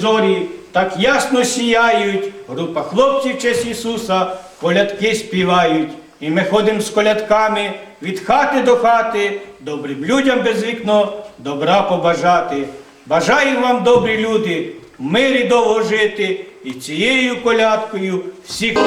зорі, так ясно сіяють. Група хлопців честь Ісуса колядки співають. І ми ходимо з колядками від хати до хати, добрим людям без вікно добра побажати. Бажаю вам, добрі люди, в мирі довго жити і цією колядкою всіх.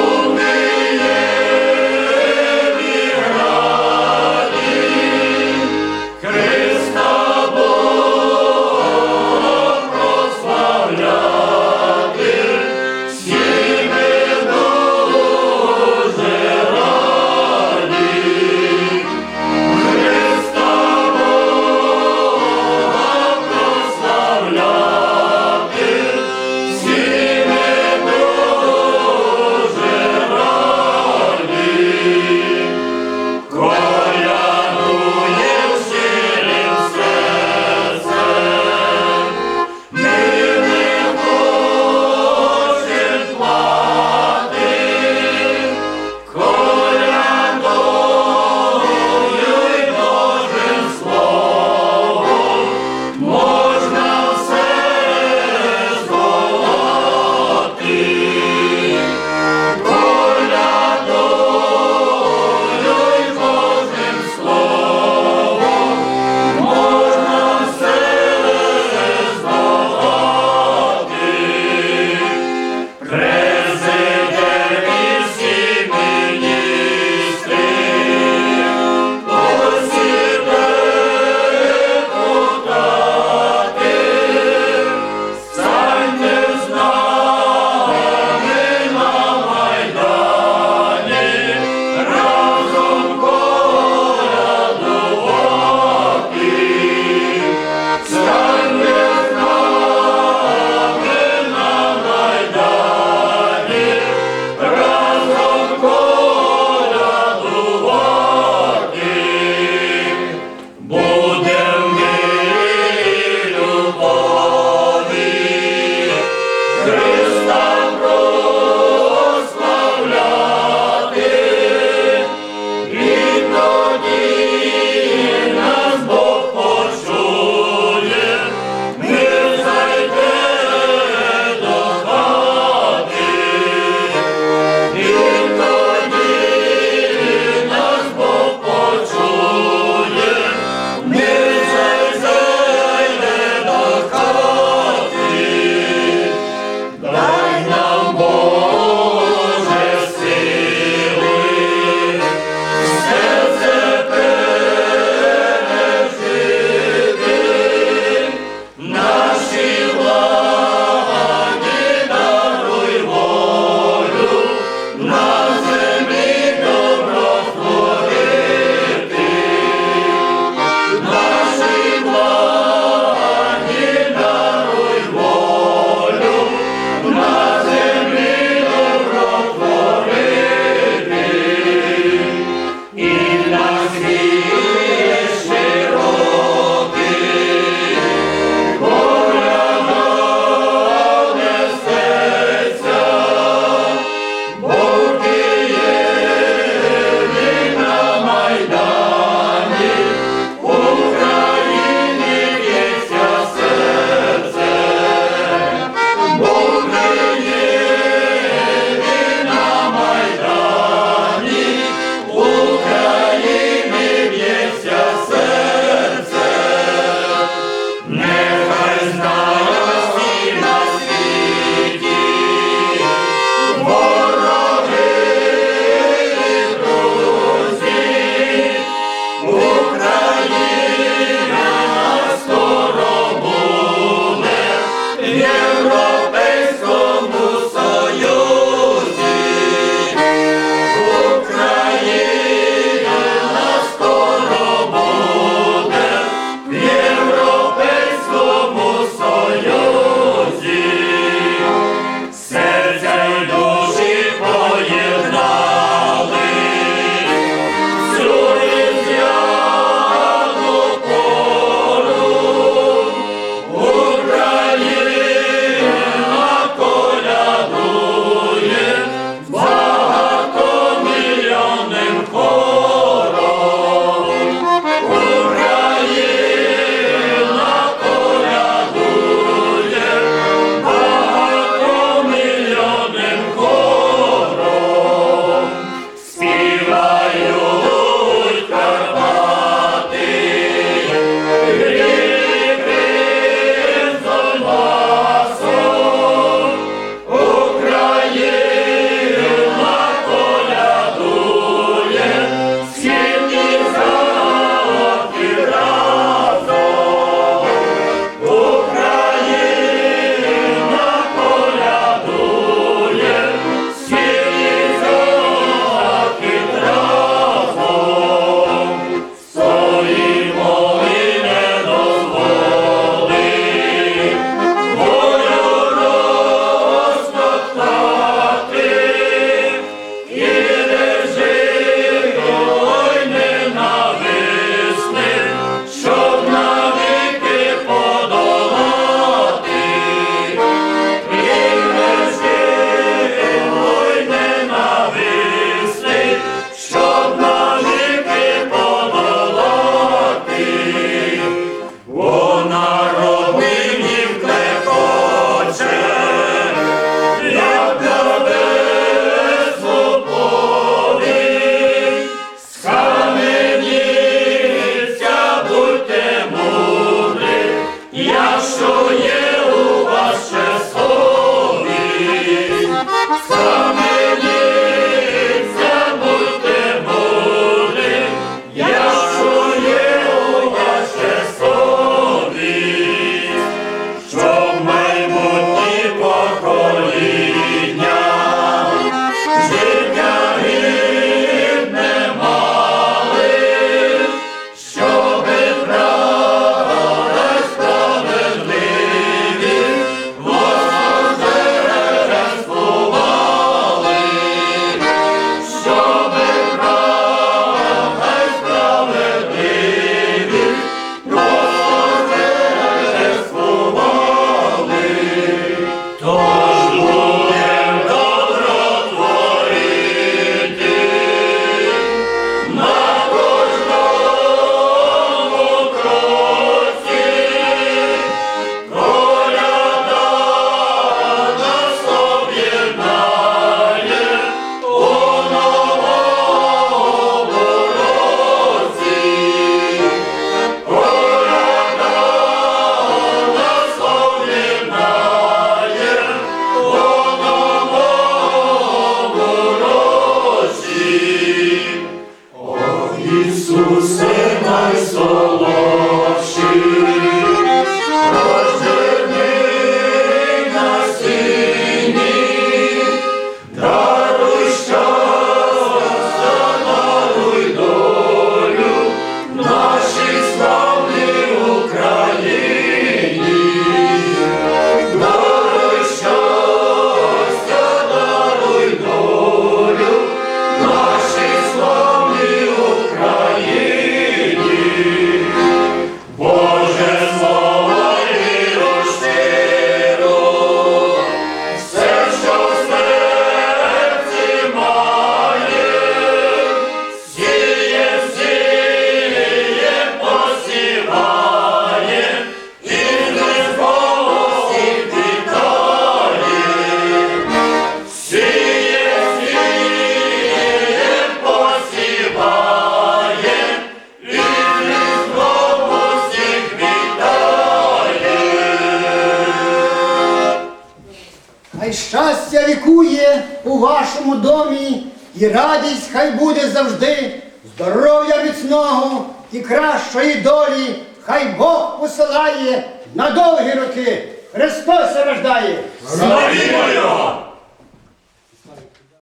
Хай щастя вікує у вашому домі, і радість хай буде завжди, здоров'я міцного і кращої долі, хай Бог посилає на довгі роки. Христос рождає! Славімо Його!